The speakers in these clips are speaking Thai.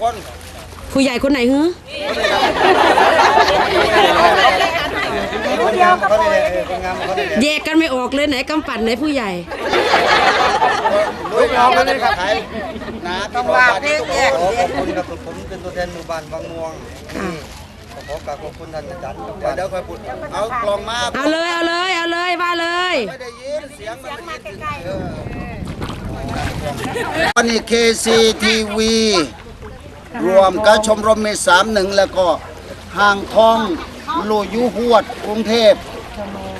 คนผู้ใหญ่คนไหนฮือคนงามเขาเนี่ยคนงามเขาเนี่ยแยกกันไม่ออกเลยไหนกำปั่นไหนผู้ใหญ่ลูกน้องเขาเนี่ยขายนะต้องว่าเพี้ยแยกขอบคุณครับผมเป็นตัวแทนหมู่บ้านบางม่วงค่ะขอกราบขอบคุณท่านอาจารย์เดี๋ยวเดี๋ยวค่อยพูดเอากล่องมาเอาเลยเอาเลยเอาเลยว่าเลยไม่ได้ยินเสียงมันมาใกล้ๆอันนี้ KCTV รวมกับชมรมเมสามหนึ่งแล้วก็ห้างทองลูยุหวดกรุงเทพ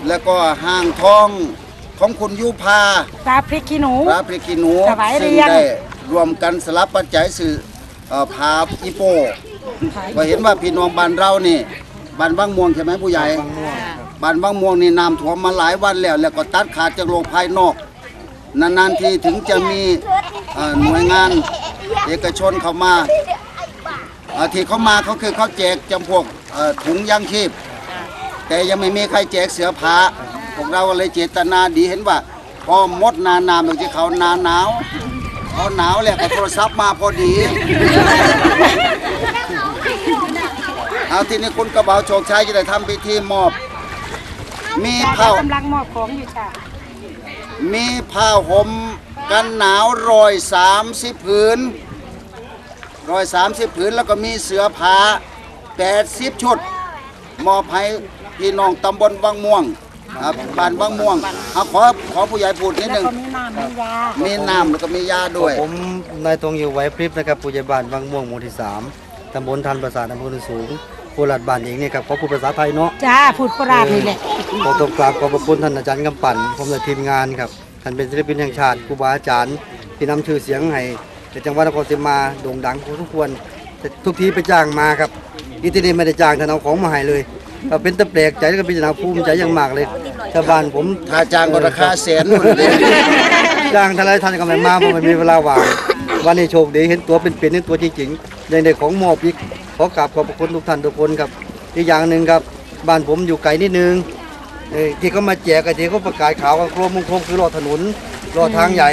แล้วก็ห้างทองของคุณยุพาปลาพริกขี้หนู พระพริกินูถวายเรีซึ่งยน ได้รวมกันสลับปัจจัยสื่อเอ่อพาอีโป ก็เห็นว่าพี่น้องบ้านเรานี่บ้านบางม่วงใช่ไหมผู้ใหญ่บ้านบางม่วงนี่น้ำท่วมมาหลายวันแล้ว แล้วก็ตัดขาดจากโลกภายนอก นานๆทีถึงจะมีเอ่อหน่วยงานเอกชนเข้ามาเอ่อ ที่เขามาเขาคือเขาแจกจำพวกเอ่อถุงยางชีพ แต่ยังไม่มีใครแจกเสือผาพวกเราก็เลยเจตนาดีเห็นว่า พอมดหนาหนาวอย่างที่เขาหนาหนาวเขาหนาวแหละก็โทรศัพท์มาพอดีเอาทีนี้คุณกระเบาโชคชัยจะได้ทำพิธีมอบ มียายผ้ากำลังมอบของอยู่จ้ะมีผ้าห่มกันหนาวรอยสามสิบผืน รอยสามสิบผืนแล้วก็มีเสือผ้าแปดสิบชุด มอบให้พี่น้องตำบลบางม่วงครับบ้านบางม่วงเอาขอขอผู้ใหญ่พูดนิดหแล้วนึ่งก็มีน้ำมียา มีน้ำแล้วก็มียาด้วย ผมนายตรงอยู่ไหว้พริบนะครับผู้ใหญ่บ้านบางม่วงหมู่ที่สามตำบลทันประสาทอำเภอโนนสูงโคราชบ้านเองเนี่ยครับขอพูดภาษาไทยเนาะจ้าพูดโคราชนี่แหละขอตบกราบขอบพระคุณท่านอาจารย์กำปั่นผมและทีมงานครับท่านเป็นศิลปินแห่งชาติครูบาอาจารย์ที่นำชื่อเสียงให้ ในจังหวัดนครศรีมาโด่งดังพอทุกควรแต่ทุกทีไปจ้างมาครับอีทีนี้ไม่ได้จ้างท่านเอาของมาให้เลยก็เป็นตะแปลกใจแล้วก็เป็นนาภูมิใจอย่างมากเลยชาวบ้านผมถ้าจ้างก็ราคาแสนหมดเลยจ้างท่านไรท่านก็ไม่มาเพราะมันมีเวลาว่างวันนี้โชคดีเห็นตัวเป็นๆเห็นตัวจริงๆในในของมอบอีกขอกราบขอบพระคุณทุกท่านทุกคนครับอีกอย่างหนึ่งครับบ้านผมอยู่ไกลนิดนึงเอ่อที่เขามาแจกไอ้ที่เขาประกาศข่าวกันโครมโครมคือรอถนนรอทางใหญ่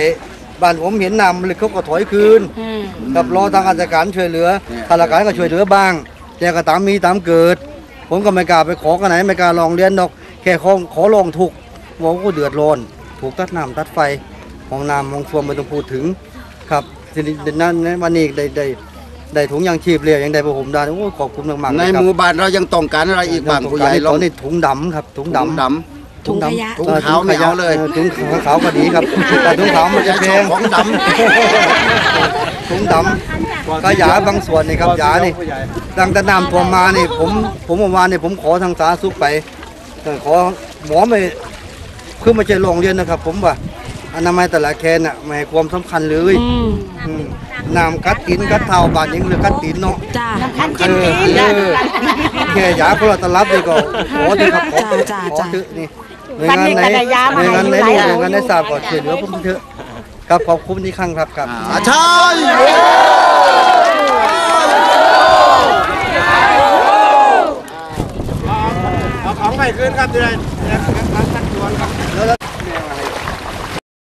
บ้านผมเห็นนำเลยเขาก็ถอยคืนอืมกับรอทางราชการช่วยเหลือข้าราชการก็ช่วยเหลือบ้างแต่ก็ตามมีตามเกิด ผมก็ไม่กล้าไปขอกันไหนไม่กล้าลองเรียนดอกแค่ขอขอลองถูกบอกว่าก็เดือดร้อน ถูกตัดน้ำตัดไฟห้องน้ำห้องส้วมไม่ต้องพูดถึงครับทีนี้นั้นวันนี้ได้ได้ได้ถุงยางชีพเลยยังได้ประผมได้โอ้ขอบคุณมากๆในเลยคหรับมู่บ้านเรายังต้องการอะไรอีกบ้างผู้ใหญ่ลตองอนนี้ถุงดำครับถุงดำด ถุงขยะ ถุงขาวไม่เอาเลย ถุงขาวก็ดีครับแต่ถุงขาวมันจะแพงของดถุงดำก็ยาบางส่วนนี่ครับยานี่ดังแต่น้ำท่วมมานี่ผมผมเมื่อวานนี่ผมขอทางสาธารณสุขไปเอ่อขอหมอไม่คือไม่ใช่โรงเรียนนะครับ ผมว่าอนามัยแต่ละแคนน่ะไม่ให้ความสำคัญเลยอืมอืมน้ำกัดกินกัดเท้าบาดยังเหลือกัดตีนเนาะจ้าคันเอกินอตีนเออแค่ยาคนละตลับนี่ก็ขอเถอะครับขอจ้าขอจ้าเถอะนี่ หน่วยงานไหนหน่วยงานไหนลูกหน่วยงานได้ทราบก่อนช่วยเหลือวกผมเถอะครับขอบคุณที่ครั้งครับครับอาชัยเอาของใหม่ขึ้นครับเดือน